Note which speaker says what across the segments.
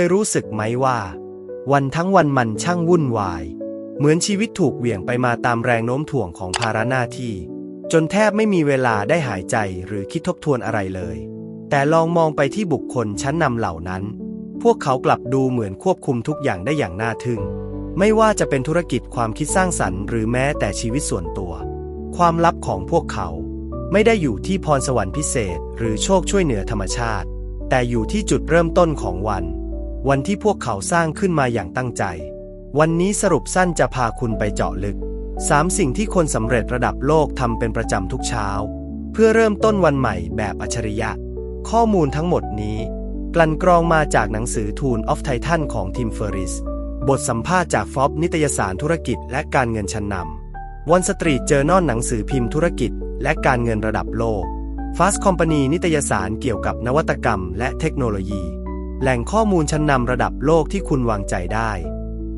Speaker 1: ยรู้สึกไหมว่า วันทั้งวันมันช่างวุ่นวาย เหมือนชีวิตถูกเหวี่ยงไปมาตามแรงโน้มถ่วงของภาระหน้าที่ จนแทบไม่มีเวลาได้หายใจหรือคิดทบทวนอะไรเลย แต่ลองมองไปที่บุคคลชั้นนำเหล่านั้น พวกเขากลับดูเหมือนควบคุมทุกอย่างได้อย่างน่าทึ่ง ไม่ว่าจะเป็นธุรกิจความคิดสร้างสรรค์หรือแม้แต่ชีวิตส่วนตัว ความลับของพวกเขา ไม่ได้อยู่ที่พรสวรรค์พิเศษ หรือโชคช่วยเหนือธรรมชาติ แต่อยู่ที่จุดเริ่มต้นของวัน วันที่พวกเขาสร้างขึ้นมาอย่างตั้งใจ วันนี้สรุปสั้นจะพาคุณไปเจาะลึก 3 สิ่งที่คนสำเร็จระดับโลกทำเป็นประจำทุกเช้า เพื่อเริ่มต้นวันใหม่แบบอัจฉริยะ ข้อมูลทั้งหมดนี้ กลั่นกรองมาจากหนังสือ Tool of Titan ของทิมเฟอริส บทสัมภาษณ์จากฟอบนิตยสารธุรกิจและการเงินชั้นนำวันสตรีทเจอ r น a หนังสือพิมพ์ธุรกิจ และการเงินระดับโลก Fast Company นิตยสารเกี่ยวกับนวัตกรรมและเทคโนโลยี แหล่งข้อมูลชั้นนำระดับโลกที่คุณวางใจได้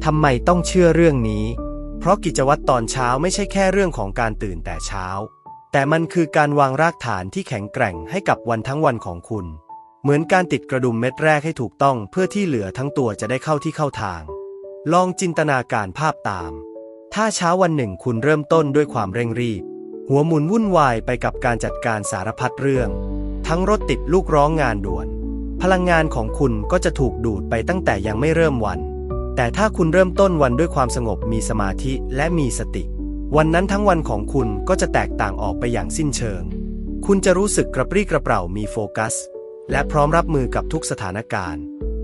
Speaker 1: ทำไมต้องเชื่อเรื่องนี้ เพราะกิจวัตรตอนเช้าไม่ใช่แค่เรื่องของการตื่นแต่เช้า แต่มันคือการวางรากฐานที่แข็งแกร่งให้กับวันทั้งวันของคุณ เหมือนการติดกระดุมเม็ดแรกให้ถูกต้องเพื่อที่เหลือทั้งตัวจะได้เข้าที่เข้าทาง ลองจินตนาการภาพตาม ถ้าเช้าวันหนึ่งคุณเริ่มต้นด้วยความเร่งรีบ หัวหมุนวุ่นวายไปกับการจัดการสารพัดเรื่อง ทั้งรถติดลูกร้องงานด่วน พลังงานของคุณก็จะถูกดูดไปตั้งแต่ยังไม่เริ่มวัน แต่ถ้าคุณเริ่มต้นวันด้วยความสงบมีสมาธิและมีสติ วันนั้นทั้งวันของคุณก็จะแตกต่างออกไปอย่างสิ้นเชิง คุณจะรู้สึกกระปรี้กระเปร่ามีโฟกัส และพร้อมรับมือกับทุกสถานการณ์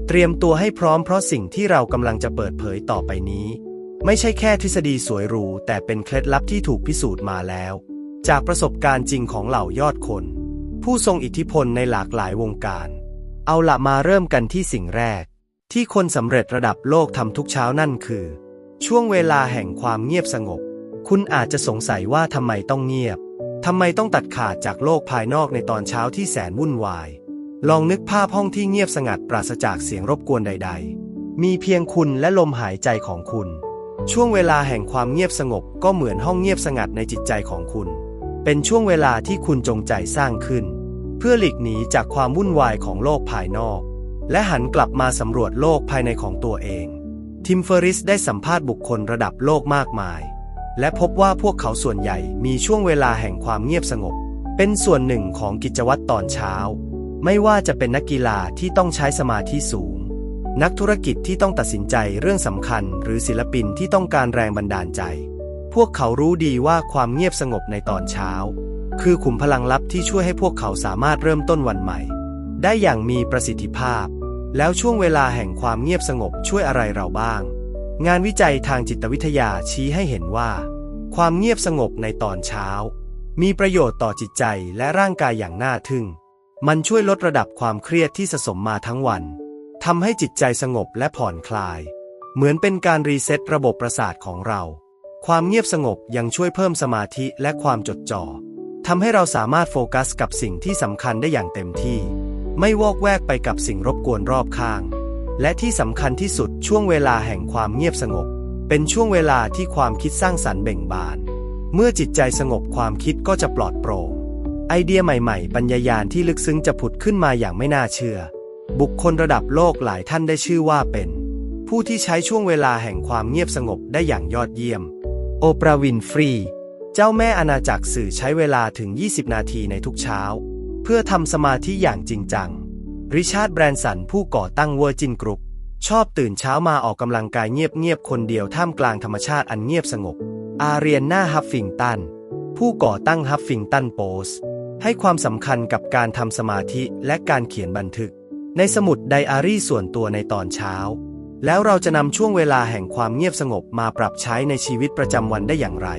Speaker 1: เตรียมตัวให้พร้อมเพราะสิ่งที่เรากำลังจะเปิดเผยต่อไปนี้ ไม่ใช่แค่ทฤษฎีสวยหรู แต่เป็นเคล็ดลับที่ถูกพิสูจน์มาแล้ว จากประสบการณ์จริงของเหล่ายอดคน ผู้ทรงอิทธิพลในหลากหลายวงการ เอาละมาเริ่มกันที่สิ่งแรก ที่คนสำเร็จระดับโลกทำทุกเช้านั่นคือ ช่วงเวลาแห่งความเงียบสงบ คุณอาจจะสงสัยว่าทำไมต้องเงียบทำไมต้องตัดขาดจากโลกภายนอกในตอนเช้าที่แสนวุ่นวาย ลองนึกภาพห้องที่เงียบสงัดปราศจากเสียงรบกวนใด ๆ มีเพียงคุณและลมหายใจของคุณ ช่วงเวลาแห่งความเงียบสงบก็เหมือนห้องเงียบสงัดในจิตใจของคุณ เป็นช่วงเวลาที่คุณจงใจสร้างขึ้น เพื่อหลีกหนีจากความวุ่นวายของโลกภายนอก และหันกลับมาสำรวจโลกภายในของตัวเอง ทิมเฟอริสได้สัมภาษณ์บุคคลระดับโลกมากมาย และพบว่าพวกเขาส่วนใหญ่มีช่วงเวลาแห่งความเงียบสงบ เป็นส่วนหนึ่งของกิจวัตรตอนเช้า ไม่ว่าจะเป็นนักกีฬาที่ต้องใช้สมาธิสูง นักธุรกิจที่ต้องตัดสินใจเรื่องสำคัญ หรือศิลปินที่ต้องการแรงบันดาลใจ พวกเขารู้ดีว่าความเงียบสงบในตอนเช้า คือขุมพลังลับที่ช่วยให้พวกเขาสามารถเริ่มต้นวันใหม่ ได้อย่างมีประสิทธิภาพ แล้วช่วงเวลาแห่งความเงียบสงบช่วยอะไรเราบ้าง งานวิจัยทางจิตวิทยาชี้ให้เห็นว่า ความเงียบสงบในตอนเช้า มีประโยชน์ต่อจิตใจและร่างกายอย่างน่าทึ่ง มันช่วยลดระดับความเครียดที่สะสมมาทั้งวันทำให้จิตใจสงบและผ่อนคลาย เหมือนเป็นการรีเซ็ตระบบประสาทของเรา ความเงียบสงบยังช่วยเพิ่มสมาธิและความจดจ่อ ทำให้เราสามารถโฟกัสกับสิ่งที่สำคัญได้อย่างเต็มที่ ไม่วอกแวกไปกับสิ่งรบกวนรอบข้าง และที่สำคัญที่สุดช่วงเวลาแห่งความเงียบสงบ เป็นช่วงเวลาที่ความคิดสร้างสรรค์เบ่งบาน เมื่อจิตใจสงบความคิดก็จะปลอดโปร่ง ไอเดียใหม่ๆ ปัญญายาณที่ลึกซึ้งจะผุดขึ้นมาอย่างไม่น่าเชื่อ บุคคลระดับโลกหลายท่านได้ชื่อว่าเป็น ผู้ที่ใช้ช่วงเวลาแห่งความเงียบสงบได้อย่างยอดเยี่ยม โอปราวินฟรี เจ้าแม่อาณาจักรสื่อใช้เวลาถึง 20 นาทีในทุกเช้า เพื่อทำสมาธิอย่างจริงจัง ริชาร์ดแบรนสันผู้ก่อตั้งเวอร์จินกรุ๊ปชอบตื่นเช้ามาออกกำลังกายเงียบๆคนเดียวท่ามกลางธรรมชาติอันเงียบสงบ อาเรียนนาฮัฟฟิงตัน ผู้ก่อตั้งฮัฟฟิงตันโพสให้ความสำคัญกับการทำสมาธิและการเขียนบันทึก ในสมุดไดอารี่ส่วนตัวในตอนเช้า แล้วเราจะนำช่วงเวลาแห่งความเงียบสงบมาปรับใช้ในชีวิตประจำวันได้อย่างไร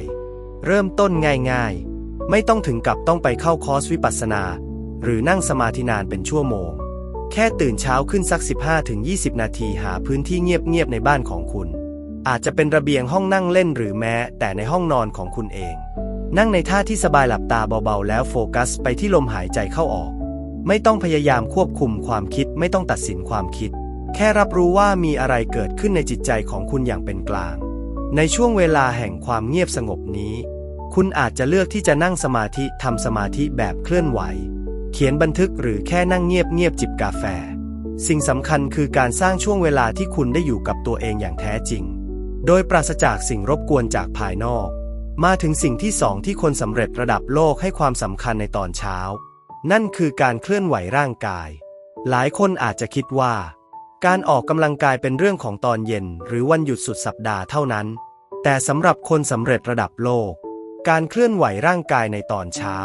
Speaker 1: เริ่มต้นง่ายๆ ไม่ต้องถึงกับต้องไปเข้าคอร์สวิปัสสนา หรือนั่งสมาธินานเป็นชั่วโมง แค่ตื่นเช้าขึ้นสัก 15-20 นาทีหาพื้นที่เงียบๆในบ้านของคุณ อาจจะเป็นระเบียงห้องนั่งเล่นหรือแม้ แต่ในห้องนอนของคุณเอง นั่งในท่าที่สบายหลับตาเบาๆ แล้วโฟกัสไปที่ลมหายใจเข้าออก ไม่ต้องพยายามควบคุมความคิดไม่ต้องตัดสินความคิด แค่รับรู้ว่ามีอะไรเกิดขึ้นในจิตใจของคุณอย่างเป็นกลาง ในช่วงเวลาแห่งความเงียบสงบนี้ คุณอาจจะเลือกที่จะนั่งสมาธิทำสมาธิแบบเคลื่อนไหว เขียนบันทึกหรือแค่นั่งเงียบเงียบจิบกาแฟ สิ่งสำคัญคือการสร้างช่วงเวลาที่คุณได้อยู่กับตัวเองอย่างแท้จริง โดยปราศจากสิ่งรบกวนจากภายนอก มาถึงสิ่งที่สองที่คนสำเร็จระดับโลกให้ความสำคัญในตอนเช้า นั่นคือการเคลื่อนไหวร่างกาย หลายคนอาจจะคิดว่า การออกกำลังกายเป็นเรื่องของตอนเย็น หรือวันหยุดสุดสัปดาห์เท่านั้น แต่สำหรับคนสำเร็จระดับโลก การเคลื่อนไหวร่างกายในตอนเช้า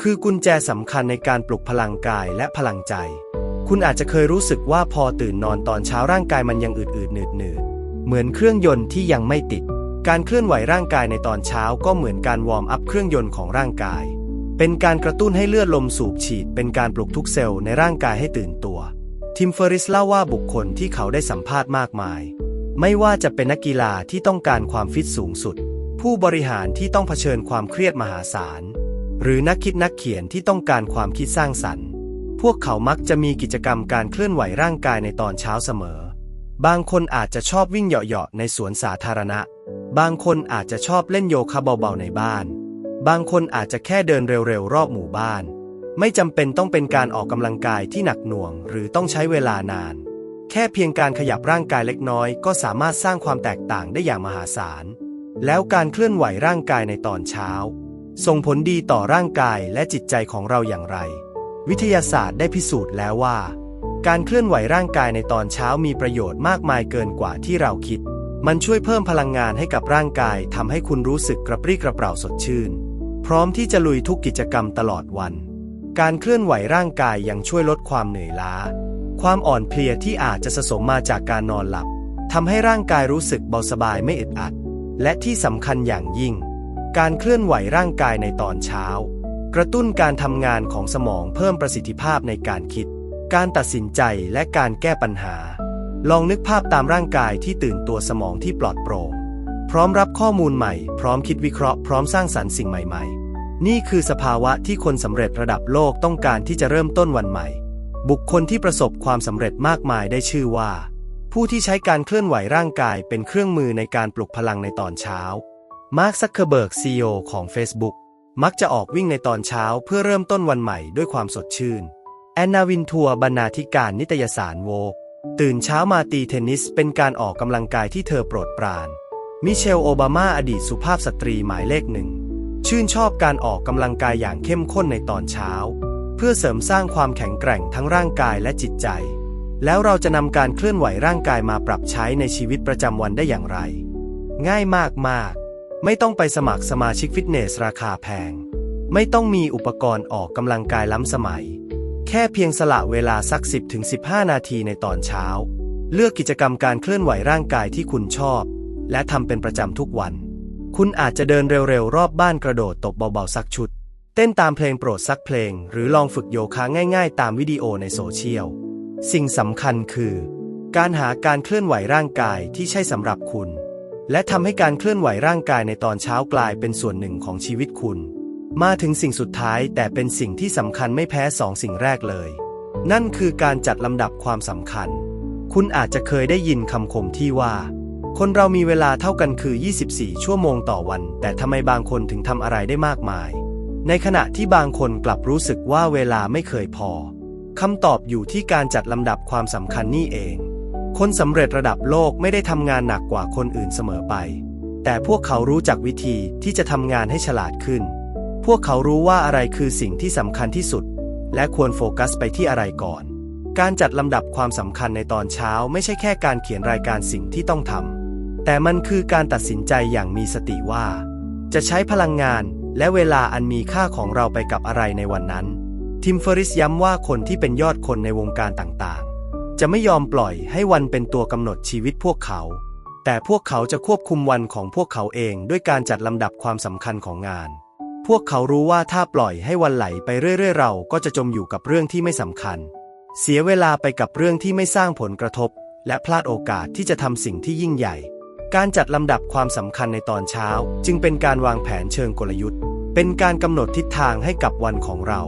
Speaker 1: คือกุญแจสำคัญในการปลุกพลังกายและพลังใจ คุณอาจจะเคยรู้สึกว่าพอตื่นนอนตอนเช้าร่างกายมันยังอืดๆหนืดๆเหมือนเครื่องยนต์ที่ยังไม่ติด การเคลื่อนไหวร่างกายในตอนเช้าก็เหมือนการวอร์มอัพเครื่องยนต์ของร่างกาย เป็นการกระตุ้นให้เลือดลมสูบฉีด เป็นการปลุกทุกเซลล์ในร่างกายให้ตื่นตัว ทิมเฟอริสเล่าว่าบุคคลที่เขาได้สัมภาษณ์มากมาย ไม่ว่าจะเป็นนักกีฬาที่ต้องการความฟิตสูงสุด ผู้บริหารที่ต้องเผชิญความเครียดมหาศาล หรือนักคิดนักเขียนที่ต้องการความคิดสร้างสรรค์ พวกเขามักจะมีกิจกรรมการเคลื่อนไหวร่างกายในตอนเช้าเสมอ บางคนอาจจะชอบวิ่งเหยาะๆในสวนสาธารณะ บางคนอาจจะชอบเล่นโยคะเบาๆในบ้าน บางคนอาจจะแค่เดินเร็วๆรอบหมู่บ้าน ไม่จำเป็นต้องเป็นการออกกำลังกายที่หนักหน่วง หรือต้องใช้เวลานาน แค่เพียงการขยับร่างกายเล็กน้อย ก็สามารถสร้างความแตกต่างได้อย่างมหาศาล แล้วการเคลื่อนไหวร่างกายในตอนเช้า ส่งผลดีต่อร่างกายและจิตใจของเราอย่างไร วิทยาศาสตร์ได้พิสูจน์แล้วว่า การเคลื่อนไหวร่างกายในตอนเช้ามีประโยชน์มากมายเกินกว่าที่เราคิด มันช่วยเพิ่มพลังงานให้กับร่างกายทำให้คุณรู้สึกกระปรี้กระเปร่าสดชื่น พร้อมที่จะลุยทุกกิจกรรมตลอดวัน การเคลื่อนไหวร่างกายยังช่วยลดความเหนื่อยล้า ความอ่อนเพลียที่อาจจะสะสมมาจากการนอนหลับทำให้ร่างกายรู้สึกเบาสบายไม่อึดอัด และที่สำคัญอย่างยิ่ง การเคลื่อนไหวร่างกายในตอนเช้า กระตุ้นการทำงานของสมองเพิ่มประสิทธิภาพในการคิด การตัดสินใจและการแก้ปัญหา ลองนึกภาพตามร่างกายที่ตื่นตัวสมองที่ปลอดโปร่งพร้อมรับข้อมูลใหม่ พร้อมคิดวิเคราะห์พร้อมสร้างสรรค์สิ่งใหม่ ๆ นี่คือสภาวะที่คนสำเร็จระดับโลกต้องการที่จะเริ่มต้นวันใหม่ บุคคลที่ประสบความสำเร็จมากมายได้ชื่อว่า ผู้ที่ใช้การเคลื่อนไหวร่างกายเป็นเครื่องมือในการปลุกพลังในตอนเช้า มาร์คซักเคเบิร์กซีอของ Facebook มักจะออกวิ่งในตอนเช้าเพื่อเริ่มต้นวันใหม่ด้วยความสดชื่น แอนนาวินทัวร์บรรณาธิการนิตยสารโวกตื่นเช้ามาตีเทนนิสเป็นการออกกำลังกายที่เธอโปรดปราน มิเชลโอบามาอดีตสุภาพสตรีหมายเลขหนึ่ง ชื่นชอบการออกกำลังกายอย่างเข้มข้นในตอนเช้า เพื่อเสริมสร้างความแข็งแกร่งทั้งร่างกายและจิตใจ แล้วเราจะนำการเคลื่อนไหวร่างกายมาปรับใช้ในชีวิตประจำวันได้อย่างไร ง่ายมากๆ ไม่ต้องไปสมัครสมาชิกฟิตเนสราคาแพง ไม่ต้องมีอุปกรณ์ออกกำลังกายล้ำสมัย แค่เพียงสละเวลาสัก 10-15 นาทีในตอนเช้า เลือกกิจกรรมการเคลื่อนไหวร่างกายที่คุณชอบ และทำเป็นประจำทุกวัน คุณอาจจะเดินเร็วๆ รอบบ้านกระโดดตบเบาๆสักชุด เต้นตามเพลงโปรดสักเพลง หรือลองฝึกโยคะง่ายๆ ตามวิดีโอในโซเชียล สิ่งสำคัญคือ การหาการเคลื่อนไหวร่างกายที่ใช่สำหรับคุณ และทำให้การเคลื่อนไหวร่างกายในตอนเช้ากลายเป็นส่วนหนึ่งของชีวิตคุณ มาถึงสิ่งสุดท้ายแต่เป็นสิ่งที่สำคัญไม่แพ้สองสิ่งแรกเลย นั่นคือการจัดลำดับความสำคัญ คุณอาจจะเคยได้ยินคำคมที่ว่า คนเรามีเวลาเท่ากันคือ 24 ชั่วโมงต่อวัน แต่ทำไมบางคนถึงทำอะไรได้มากมาย ในขณะที่บางคนกลับรู้สึกว่าเวลาไม่เคยพอคำตอบอยู่ที่การจัดลำดับความสำคัญนี่เอง คนสำเร็จระดับโลกไม่ได้ทำงานหนักกว่าคนอื่นเสมอไป แต่พวกเขารู้จักวิธีที่จะทำงานให้ฉลาดขึ้น พวกเขารู้ว่าอะไรคือสิ่งที่สำคัญที่สุด และควรโฟกัสไปที่อะไรก่อน การจัดลำดับความสำคัญในตอนเช้าไม่ใช่แค่การเขียนรายการสิ่งที่ต้องทำ แต่มันคือการตัดสินใจอย่างมีสติว่า จะใช้พลังงานและเวลาอันมีค่าของเราไปกับอะไรในวันนั้น ทิมเฟอริสย้ำว่าคนที่เป็นยอดคนในวงการต่างๆ จะไม่ยอมปล่อยให้วันเป็นตัวกำหนดชีวิตพวกเขา แต่พวกเขาจะควบคุมวันของพวกเขาเองด้วยการจัดลำดับความสำคัญของงาน พวกเขารู้ว่าถ้าปล่อยให้วันไหลไปเรื่อยๆ เราก็จะจมอยู่กับเรื่องที่ไม่สำคัญ เสียเวลาไปกับเรื่องที่ไม่สร้างผลกระทบ และพลาดโอกาสที่จะทำสิ่งที่ยิ่งใหญ่ การจัดลำดับความสำคัญในตอนเช้า จึงเป็นการวางแผนเชิงกลยุทธ์ เป็นการกำหนดทิศทางให้กับวันของเรา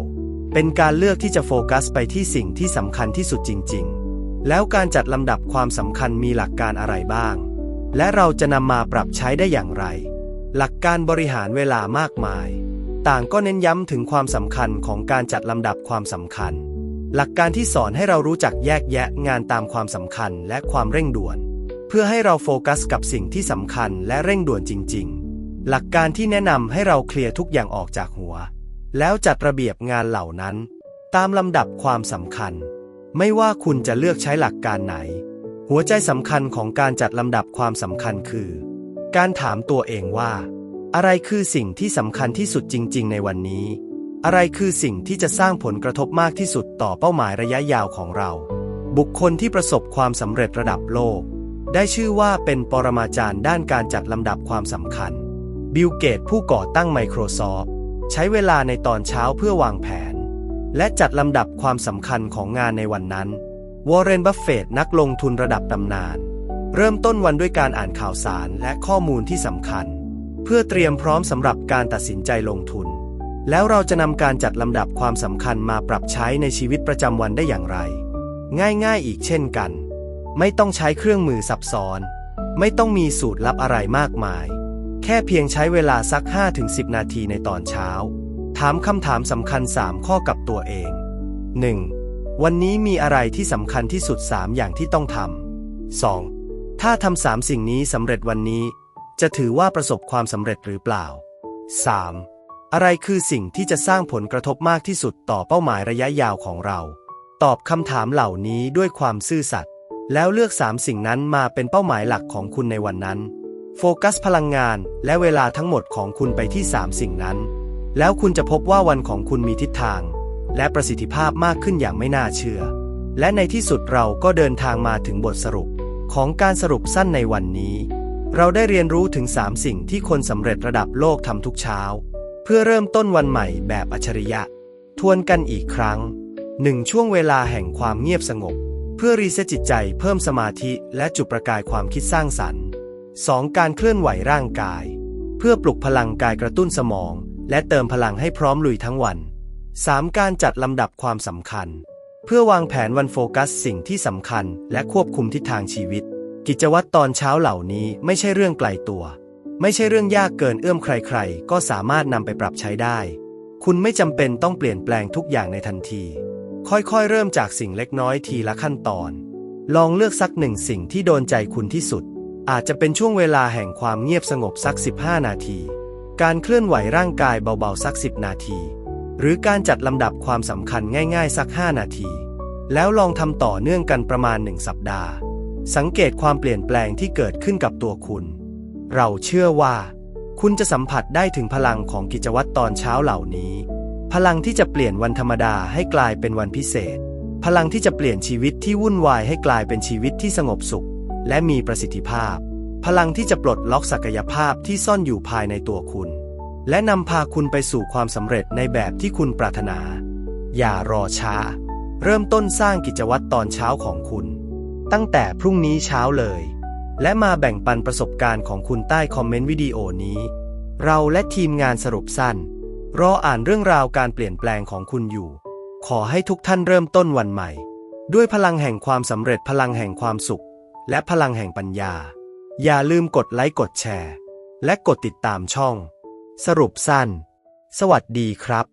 Speaker 1: เป็นการเลือกที่จะโฟกัสไปที่สิ่งที่สำคัญที่สุดจริง ๆ แล้วการจัดลำดับความสำคัญมีหลักการอะไรบ้าง และเราจะนำมาปรับใช้ได้อย่างไร หลักการบริหารเวลามากมาย ต่างก็เน้นย้ำถึงความสำคัญของการจัดลำดับความสำคัญ หลักการที่สอนให้เรารู้จักแยกแยะงานตามความสำคัญและความเร่งด่วน เพื่อให้เราโฟกัสกับสิ่งที่สำคัญและเร่งด่วนจริง ๆ หลักการที่แนะนำให้เราเคลียร์ทุกอย่างออกจากหัว แล้วจัดระเบียบงานเหล่านั้น ตามลำดับความสำคัญ ไม่ว่าคุณจะเลือกใช้หลักการไหน หัวใจสำคัญของการจัดลำดับความสำคัญคือ การถามตัวเองว่า อะไรคือสิ่งที่สำคัญที่สุดจริง ๆ ในวันนี้ อะไรคือสิ่งที่จะสร้างผลกระทบมากที่สุดต่อเป้าหมายระยะยาวของเรา บุคคลที่ประสบความสำเร็จระดับโลก ได้ชื่อว่าเป็นปรมาจารย์ด้านการจัดลำดับความสำคัญ บิลเกตผู้ก่อตั้ง Microsoft ใช้เวลาในตอนเช้าเพื่อวางแผน และจัดลำดับความสำคัญของงานในวันนั้น วอร์เรน บัฟเฟตนักลงทุนระดับตำนาน เริ่มต้นวันด้วยการอ่านข่าวสารและข้อมูลที่สำคัญ เพื่อเตรียมพร้อมสำหรับการตัดสินใจลงทุน แล้วเราจะนำการจัดลำดับความสำคัญมาปรับใช้ในชีวิตประจำวันได้อย่างไร ง่ายๆ อีกเช่นกัน ไม่ต้องใช้เครื่องมือซับซ้อน ไม่ต้องมีสูตรลับอะไรมากมาย แค่เพียงใช้เวลาสัก 5-10 นาทีในตอนเช้า ถามคำถามสำคัญ 3 ข้อกับตัวเอง 1. วันนี้มีอะไรที่สำคัญที่สุด 3 อย่างที่ต้องทำ 2. ถ้าทำสามสิ่งนี้สำเร็จวันนี้ จะถือว่าประสบความสำเร็จหรือเปล่า 3. อะไรคือสิ่งที่จะสร้างผลกระทบมากที่สุดต่อเป้าหมายระยะยาวของเรา ตอบคำถามเหล่านี้ด้วยความซื่อสัตย์ แล้วเลือกสามสิ่งนั้นมาเป็นเป้าหมายหลักของคุณในวันนั้น โฟกัสพลังงานและเวลาทั้งหมดของคุณไปที่ 3 สิ่งนั้น แล้วคุณจะพบว่าวันของคุณมีทิศทาง และประสิทธิภาพมากขึ้นอย่างไม่น่าเชื่อ และในที่สุดเราก็เดินทางมาถึงบทสรุป ของการสรุปสั้นในวันนี้ เราได้เรียนรู้ถึง 3 สิ่งที่คนสำเร็จระดับโลกทำทุกเช้า เพื่อเริ่มต้นวันใหม่แบบอัจฉริยะ ทวนกันอีกครั้งหนึ่งช่วงเวลาแห่งความเงียบสงบ เพื่อรีเซ็ตจิตใจเพิ่มสมาธิและจุดประกายความคิดสร้างสรรค์ 2. การเคลื่อนไหวร่างกาย เพื่อปลุกพลังกายกระตุ้นสมอง และเติมพลังให้พร้อมลุยทั้งวัน 3. การจัดลำดับความสำคัญ เพื่อวางแผนวันโฟกัสสิ่งที่สำคัญ และควบคุมทิศทางชีวิต กิจวัตรตอนเช้าเหล่านี้ไม่ใช่เรื่องไกลตัว ไม่ใช่เรื่องยากเกินเอื้อมใครๆ ก็สามารถนำไปปรับใช้ได้ คุณไม่จำเป็นต้องเปลี่ยนแปลงทุกอย่างในทันที ค่อยๆ เริ่มจากสิ่งเล็กน้อยทีละขั้นตอน ลองเลือกสักหนึ่งสิ่งที่โดนใจคุณที่สุด อาจจะเป็นช่วงเวลาแห่งความเงียบสงบสัก 15 นาที การเคลื่อนไหวร่างกายเบาๆสัก 10 นาที หรือการจัดลำดับความสำคัญง่ายๆ สัก 5 นาที แล้วลองทำต่อเนื่องกันประมาณ 1 สัปดาห์ สังเกตความเปลี่ยนแปลงที่เกิดขึ้นกับตัวคุณ เราเชื่อว่า คุณจะสัมผัสได้ถึงพลังของกิจวัตรตอนเช้าเหล่านี้ พลังที่จะเปลี่ยนวันธรรมดาให้กลายเป็นวันพิเศษ พลังที่จะเปลี่ยนชีวิตที่วุ่นวายให้กลายเป็นชีวิตที่สงบสุข และมีประสิทธิภาพ พลังที่จะปลดล็อกศักยภาพที่ซ่อนอยู่ภายในตัวคุณ และนำพาคุณไปสู่ความสำเร็จในแบบที่คุณปรารถนา อย่ารอช้า เริ่มต้นสร้างกิจวัตรตอนเช้าของคุณ ตั้งแต่พรุ่งนี้เช้าเลย และมาแบ่งปันประสบการณ์ของคุณใต้คอมเมนต์วิดีโอนี้ เราและทีมงานสรุปสั้น รออ่านเรื่องราวการเปลี่ยนแปลงของคุณอยู่ ขอให้ทุกท่านเริ่มต้นวันใหม่ ด้วยพลังแห่งความสำเร็จพลังแห่งความสุข และพลังแห่งปัญญา อย่าลืมกดไลค์กดแชร์ และกดติดตามช่อง สรุปสั้น สวัสดีครับ